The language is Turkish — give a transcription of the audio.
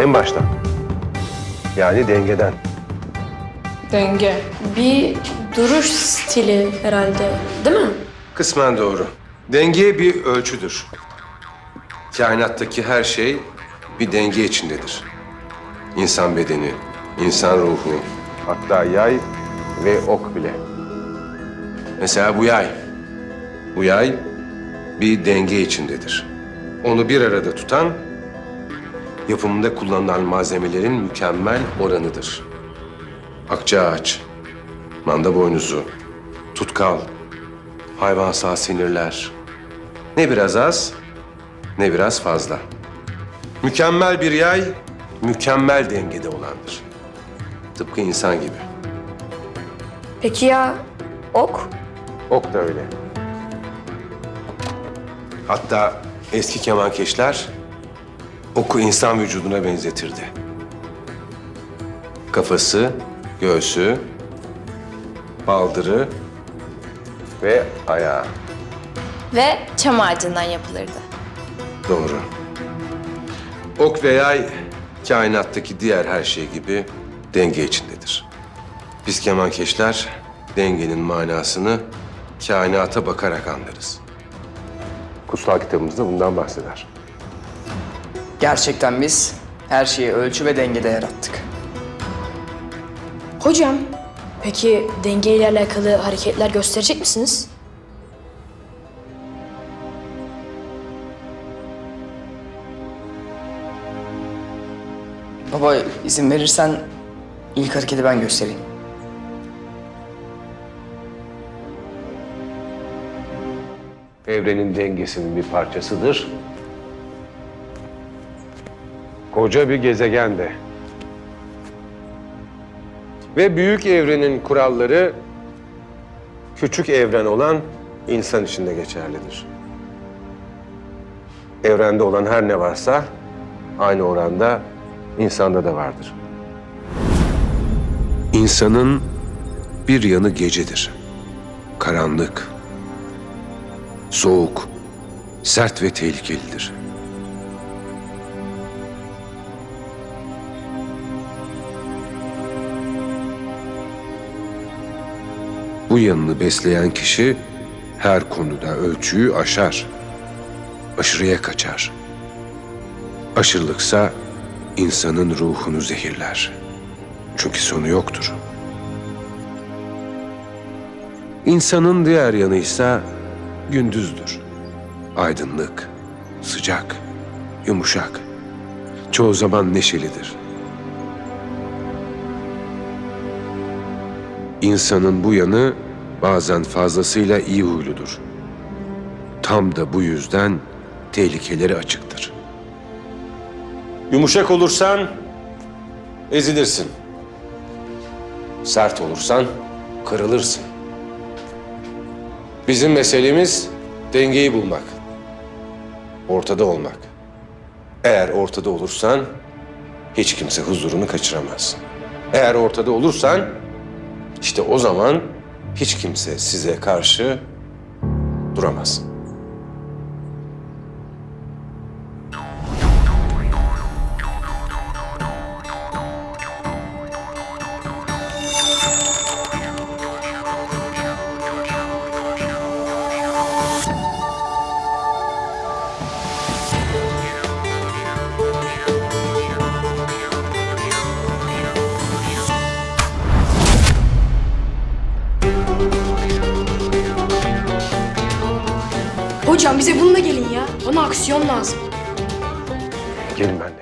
En baştan. Yani dengeden. Denge. Bir duruş stili herhalde değil mi? Kısmen doğru. Denge bir ölçüdür. Kainattaki her şey bir denge içindedir. İnsan bedeni, insan ruhu, hatta yay ve ok bile. Mesela bu yay. Bu yay bir denge içindedir. Onu bir arada tutan yapımında kullanılan malzemelerin mükemmel oranıdır. Akçaağaç, manda boynuzu, tutkal, hayvansal sinirler. Ne biraz az, ne biraz fazla. Mükemmel bir yay, mükemmel dengede olandır. Tıpkı insan gibi. Peki ya ok? Ok da öyle. Hatta eski kemankeşler oku insan vücuduna benzetirdi. Kafası, göğsü, baldırı ve ayağı. Ve çam ağacından yapılırdı. Doğru. Ok ve yay kainattaki diğer her şey gibi denge içindedir. Biz kemankeşler dengenin manasını kainata bakarak anlarız. Kutsal kitabımızda bundan bahseder. Gerçekten biz her şeyi ölçü ve dengede yarattık. Hocam, peki dengeyle alakalı hareketler gösterecek misiniz? Baba izin verirsen ilk hareketi ben göstereyim. Evrenin dengesinin bir parçasıdır. Koca bir gezegende. Ve büyük evrenin kuralları küçük evren olan insan için de geçerlidir. Evrende olan her ne varsa aynı oranda insanda da vardır. İnsanın bir yanı gecedir. Karanlık, soğuk, sert ve tehlikelidir. Bu yanını besleyen kişi her konuda ölçüyü aşar. Aşırıya kaçar. Aşırılıksa insanın ruhunu zehirler. Çünkü sonu yoktur. İnsanın diğer yanıysa gündüzdür. Aydınlık, sıcak, yumuşak. Çoğu zaman neşelidir. İnsanın bu yanı bazen fazlasıyla iyi huyludur. Tam da bu yüzden tehlikeleri açıktır. Yumuşak olursan ezilirsin. Sert olursan kırılırsın. Bizim meselemiz dengeyi bulmak. Ortada olmak. Eğer ortada olursan hiç kimse huzurunu kaçıramaz. Eğer ortada olursan işte o zaman hiç kimse size karşı duramaz. Hocam bize bununla gelin ya. Bana aksiyon lazım. Gelin benimle.